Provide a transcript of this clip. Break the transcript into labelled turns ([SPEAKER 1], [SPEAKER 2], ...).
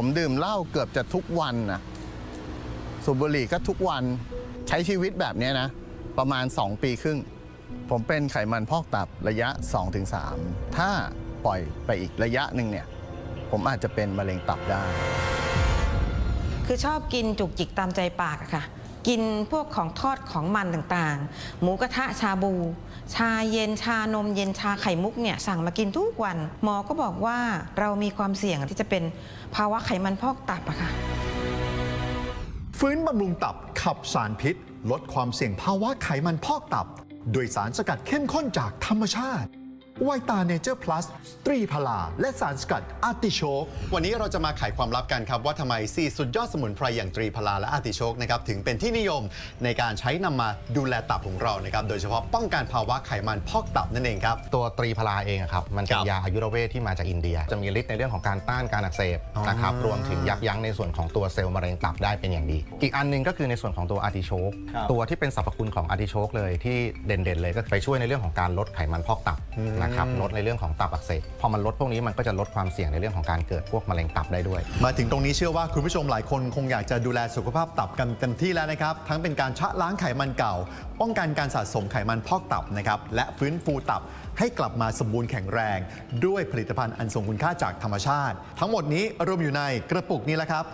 [SPEAKER 1] ผมดื่มเหล้าเกือบจะทุกวันนะสูบบุหรี่ก็ทุกวันใช้ชีวิตแบบนี้นะ ประมาณ 2 ปีครึ่ง ผมเป็นไขมันพอกตับระยะ 2-3 ถ้าปล่อยไปอีกระยะหนึ่งเนี่ย ผมอาจจะเป็นมะเร็งตับได้
[SPEAKER 2] คือชอบกินจุกจิกตามใจปากอะค่ะ กินพวกของทอดของมันต่างๆ หมูกระทะชาบู ชาเย็นชานมเย็นชาไข่มุกเนี่ยสั่งมากินทุกวัน หมอก็บอกว่าเรามีความเสี่ยงที่จะเป็นภาวะไขมันพอกตับอะค่ะ
[SPEAKER 3] ฟื้นบำรุงตับขับสารพิษ ลดความเสี่ยงภาวะไขมันพอกตับ โดยสารสกัดเข้มข้นจากธรรมชาติ ไวตาเนเจอร์พลัสตรีพลา และสารสกัดอาร์ติโชก
[SPEAKER 4] วันนี้เราจะมาไขความลับกันครับ ว่าทำไม 4 สุดยอดสมุนไพรอย่างตรีพลาและอาติโชกนะครับถึงเป็นที่นิยมในการใช้นำมาดูแลตับของเรานะครับโดยเฉพาะป้องกันภาวะไขมันพอกตับนั่นเองครับ
[SPEAKER 5] ตัวตรีพลาเองอะครับมันเป็
[SPEAKER 4] คนรับ
[SPEAKER 5] ยาอายุรเวทที่มาจากอินเดีย จะมีฤทธิ์ในเรื่องของการต้านการอักเสบ
[SPEAKER 4] อ๋อ
[SPEAKER 5] นะครับรวมถึงยับยั้งในส่วนของตัวเซลล์มะเร็งตับได้เป็นอย่างดี อีกอันหนึงก็คือในส่วนของตัวอาร์ติโชก
[SPEAKER 4] ครับ
[SPEAKER 5] ตัวที่เป็นสรรพคุณของอาร์ติโชกเลยที่เด่นๆเลยก็ไปช่วยในเรื่องของการลดไขมันพอกตับนะครับลดในเรื่องของตับอักเสบพอมันลดพวกนี้มันก็จะลดความเสี่ยงในเรื่องของการเกิดพวกมะเร็งตับได้ด้วย
[SPEAKER 4] มาถึงตรงนี้เชื่อว่าคุณผู้ชมหลายคนคงอยากจะดูแลสุขภาพตับกันเต็มที่แล้วนะครับทั้งเป็นการชะล้างไขมันเก่า ป้องกันการสะสมไขมันพอกตับนะครับและฟื้นฟูตับให้กลับมาสมบูรณ์แข็งแรง ด้วยผลิตภัณฑ์อันทรงคุณค่าจากธรรมชาติ ทั้งหมดนี้รวมอยู่ในกระปุกนี้แหละครับ